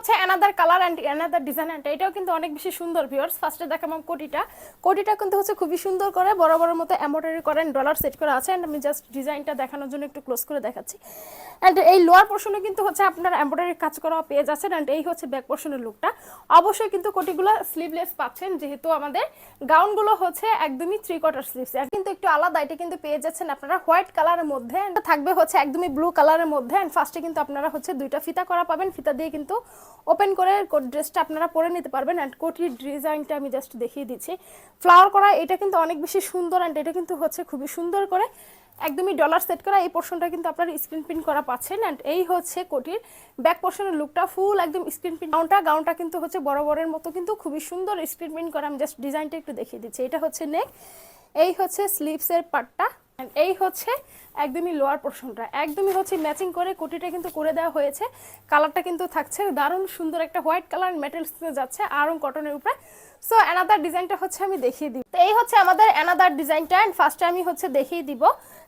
হচ্ছে another colour and another design and এটাও কিন্তু অনেক বেশি সুন্দর ভিউয়ার্স ফার্স্টে দেখালাম কোটিটা। কোটিটা কিন্তু হচ্ছে খুবই সুন্দর করে বড় বড় মতো এমব্রয়ডারি করেন ডলার সেট করা আছে অ্যান্ড আমি জাস্ট ডিজাইনটা দেখানোর জন্য একটু ক্লোজ করে দেখাচ্ছি। অ্যান্ড এই লোয়ার পোর্শনে কিন্তু হচ্ছে আপনার এমব্রয়ডারি কাজ করা পেয়ে যাচ্ছেন অ্যান্ড এই হচ্ছে ব্যাক পোর্শনের লুকটা অবশ্যই কিন্তু কোটিগুলো স্লিভলেস পাচ্ছেন, যেহেতু আমাদের গাউনগুলো হচ্ছে একদমই থ্রি কোয়ার্টার স্লিভস কিন্তু একটু আলাদা, এটা কিন্তু পেয়ে যাচ্ছেন আপনারা হোয়াইট কালারের মধ্যে and থাকবে হচ্ছে একদমই ব্লু কালারের মধ্যে। অ্যান্ড ফার্স্টে কিন্তু আপনারা হচ্ছে দুইটা ফিতা করা পাবেন। ফিতা দিয়ে কিন্তু ওপেন করে ড্রেসটা আপনারা পরে নিতে পারবেন অ্যান্ড কোটির ডিজাইনটা আমি জাস্ট দেখিয়ে দিচ্ছি। ফ্লাওয়ার করা, এটা কিন্তু অনেক বেশি সুন্দর অ্যান্ড এটা কিন্তু হচ্ছে খুবই সুন্দর করে একদমই ডলার সেট করা, এই পোর্শনটা কিন্তু আপনারা স্ক্রিন প্রিন্ট করা পাচ্ছেন অ্যান্ড এই হচ্ছে কোটির ব্যাক পোর্শনের লুকটা ফুল একদম স্ক্রিন প্রিন্ট গাউনটা গাউনটা কিন্তু হচ্ছে বড় বড়ের মতো কিন্তু খুবই সুন্দর স্ক্রিন প্রিন্ট করা, আমি জাস্ট ডিজাইনটা একটু দেখিয়ে দিচ্ছি। এটা হচ্ছে নেক এই হচ্ছে স্লিভসের পার্টটা এই হচ্ছে একদমই লোয়ার পোর্শনটা একদমই হচ্ছে ম্যাচিং করে কোটিটা কিন্তু করে দেওয়া হয়েছে। কালারটা কিন্তু থাকছে দারুণ সুন্দর একটা হোয়াইট কালার মেটেলস যাচ্ছে আরং কটনের উপরে। সো অ্যানাদার ডিজাইনটা হচ্ছে আমি দেখিয়ে দিই। তো এই হচ্ছে আমাদের অ্যানাদার ডিজাইনটা অ্যান্ড ফার্স্টে আমি হচ্ছে দেখিয়ে দিব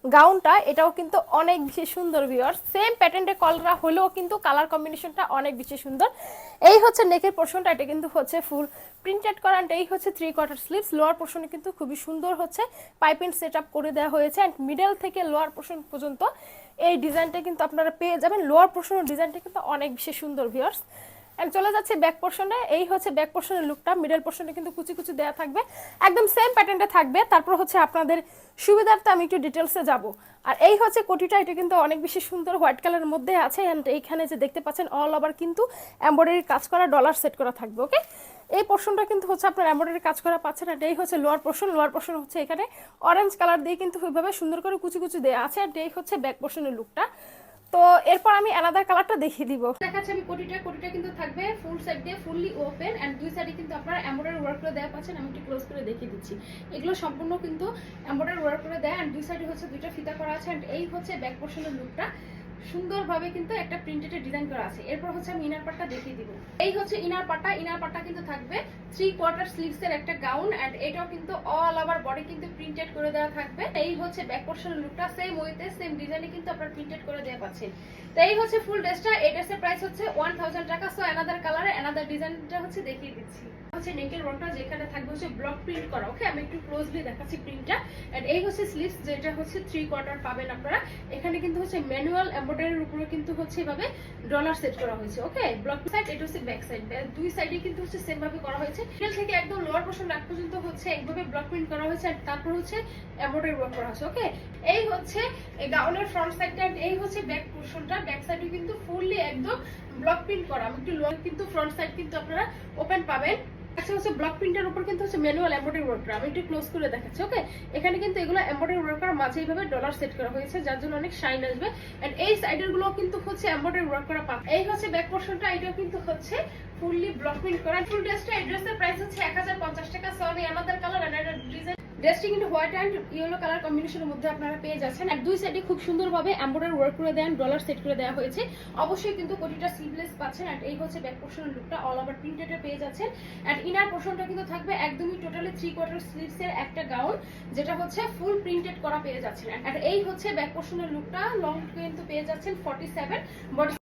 গাউনটা এটাও কিন্তু অনেক বেশি সুন্দর ভিউয়ার সেম প্যাটার্নটা কলরা হলেও কিন্তু কালার কম্বিনেশনটা অনেক বেশি সুন্দর। এই হচ্ছে নেকের পোর্শনটা এটা কিন্তু হচ্ছে ফুল প্রিন্টেড করা and এই হচ্ছে থ্রি কোয়ার্টার স্লিভস লোয়ার পোর্শনে কিন্তু খুবই সুন্দর হচ্ছে। পাইপিং সেট আপ করে দেওয়া হয়েছে। অ্যান্ড মিডল থেকে লোয়ার পোর্শন পর্যন্ত এই ডিজাইনটা কিন্তু আপনারা পেয়ে যাবেন। লোয়ার পোর্শনের ডিজাইনটা কিন্তু অনেক বেশি সুন্দর ভিউয়ার্স এন্ড চলে যাচ্ছে ব্যাক পোর্শনে এই হচ্ছে ব্যাক পোর্শনের লুকটা মিডল পোর্শনে কিন্তু কুচি কুচি দেওয়া থাকবে। একদম সেম প্যাটার্নটা থাকবে। তারপর হচ্ছে আপনাদের সুবিধার্থে আমি একটু ডিটেলসে যাব। আর এই হচ্ছে কোটিটা, এটা কিন্তু অনেক বেশি সুন্দর হোয়াইট কালারের মধ্যে আছে। অ্যান্ড এইখানে যে দেখতে পাচ্ছেন অল ওভার কিন্তু এমব্রয়ডারি কাজ করা ডলার সেট করা থাকবে ওকে এই পোর্শনটা কিন্তু হচ্ছে আপনার এমব্রয়ডারি কাজ করা পাচ্ছেন আর এই হচ্ছে লোয়ার পোর্শন লোয়ার পোর্শন হচ্ছে এখানে অরেঞ্জ কালার দিয়ে কিন্তু ওইভাবে সুন্দর করে কুচি কুচি দেওয়া আছে। আর এই হচ্ছে ব্যাক পোর্শনের লুকটা তো এরপর আমি আলাদা কালারটা দেখিয়ে দিব। দেখাচ্ছি আমি কোটিটা কোটিটা কিন্তু থাকবে ফুল সাইড দিয়ে ফুললি ওপেন এন্ড দুই সাইডে কিন্তু আপনারা এমব্রয়ডারি ওয়ার্ক করে দেওয়া পাচ্ছেন, আমি একটু ক্লোজ করে দেখিয়ে দিচ্ছি। এগুলো সম্পূর্ণ কিন্তু এমব্রয়ডারি ওয়ার্ক করে দেয় এন্ড দুই সাইডে হচ্ছে দুইটা ফিতা করা আছে এন্ড এই হচ্ছে ব্যাক পোর্শনের লুকটা সুন্দরভাবে কিন্তু একটা প্রিন্টেড ডিজাইন করা আছে। এরপর হচ্ছে আমি ইনার পার্টটা দেখিয়ে দিব। এই হচ্ছে ইনার পার্টটা ইনার পার্টটা কিন্তু থাকবে থ্রি কোয়ার্টার স্লিভস এর একটা গাউন এন্ড এটাও কিন্তু অল ওভার বডি কিন্তু প্রিন্টেড করে দেওয়া থাকবে। এই হচ্ছে ব্যাক পোর্শনের লুকটা সেম ওয়েতে সেম ডিজাইনে কিন্তু আপনারা প্রিন্টেড করে দেওয়া পাচ্ছেন। তো এই হচ্ছে ফুল ড্রেসটা এই ড্রেসের প্রাইস হচ্ছে ওয়ান থাউজেন্ড টাকা। সো অ্যানাদার কালারে অ্যানাদার ডিজাইনটা হচ্ছে দেখিয়ে দিচ্ছি। হচ্ছে নেকের যেখানে থাকবে হচ্ছে ব্লক প্রিন্ট করা। ওকে আমি একটু ক্লোজলি দেখাচ্ছি প্রিন্টটা এন্ড এই হচ্ছে স্লিভস যেটা হচ্ছে থ্রি কোয়ার্টার পাবেন আপনারা। এখানে কিন্তু হচ্ছে ম্যানুয়াল উপরে কিন্তু হচ্ছে এভাবে ডলার সেট করা হয়েছে। ওকে ব্লক সাইড এটা হচ্ছে ব্যাক সাইড দুই সাইডে কিন্তু হচ্ছে সেম ভাবে করা হয়েছে। থেকে একদম লোয়ার পোর্শন আগ পর্যন্ত হচ্ছে একভাবে ব্লক প্রিন্ট করা হয়েছে আর তারপর হচ্ছে এমব্রয়ডারি ওয়ার্ক করা হয়েছে। ওকে এই হচ্ছে গাউনের ফ্রন্ট সাইডটা এই হচ্ছে ব্যাক পোর্শনটা ব্যাক সাইডে কিন্তু ফুললি একদম ব্লক প্রিন্ট করা। আমি একটু লোয়ার কিন্তু ফ্রন্ট সাইড কিন্তু আপনারা ওপেন পাবেন। আচ্ছা হচ্ছে ব্লক প্রিন্টের উপর কিন্তু হচ্ছে ম্যানুয়াল এম্বয়ডারি ওয়ার্ক করা। আমি একটু ক্লোজ করে দেখাচ্ছি ওকে এখানে কিন্তু এগুলো এম্বয়ডারি ওয়ার্ক করার মাঝে এইভাবে ডলার সেট করা হয়েছে, যার জন্য অনেক শাইন আসবে। এন্ড এই সাইডেরগুলো কিন্তু হচ্ছে এম্বয়ডারি ওয়ার্ক করা পাবে। এই হচ্ছে ব্যাক পোর্শনটা এটা কিন্তু হচ্ছে ফুললি ব্লক প্রিন্ট করা। ফুল ড্রেসটা এই ড্রেসের প্রাইস হচ্ছে এক হাজার পঞ্চাশ টাকা। সরি আমি আমাদের কালার ডিজাইন ড্রেসটি কিন্তু হোয়াইট অ্যান্ড ইয়েলো কালার কম্বিনেশনের মধ্যে আপনারা পেয়ে যাচ্ছেন। আর দুই সাইডে খুব সুন্দরভাবে এমব্রয়ডারি ওয়ার্ক করে দেন ডলার সেট করে দেওয়া হয়েছে। অবশ্যই কিন্তু কোটিটা স্লিভলেস পাচ্ছেন আর এই হচ্ছে ব্যাক পোর্শনের লুকটা অল ওভার প্রিন্টেডে পেয়ে যাচ্ছেন। আর ইনার পোর্শনটা কিন্তু থাকবে একদমই টোটালি থ্রি কোয়ার্টার স্লিভস এর একটা গাউন যেটা হচ্ছে ফুল প্রিন্টেড করা পেয়ে যাচ্ছেন। আর এই হচ্ছে ব্যাক পোর্শনের লুকটা লং কিন্তু পেয়ে যাচ্ছেন ফর্টি সেভেন বডি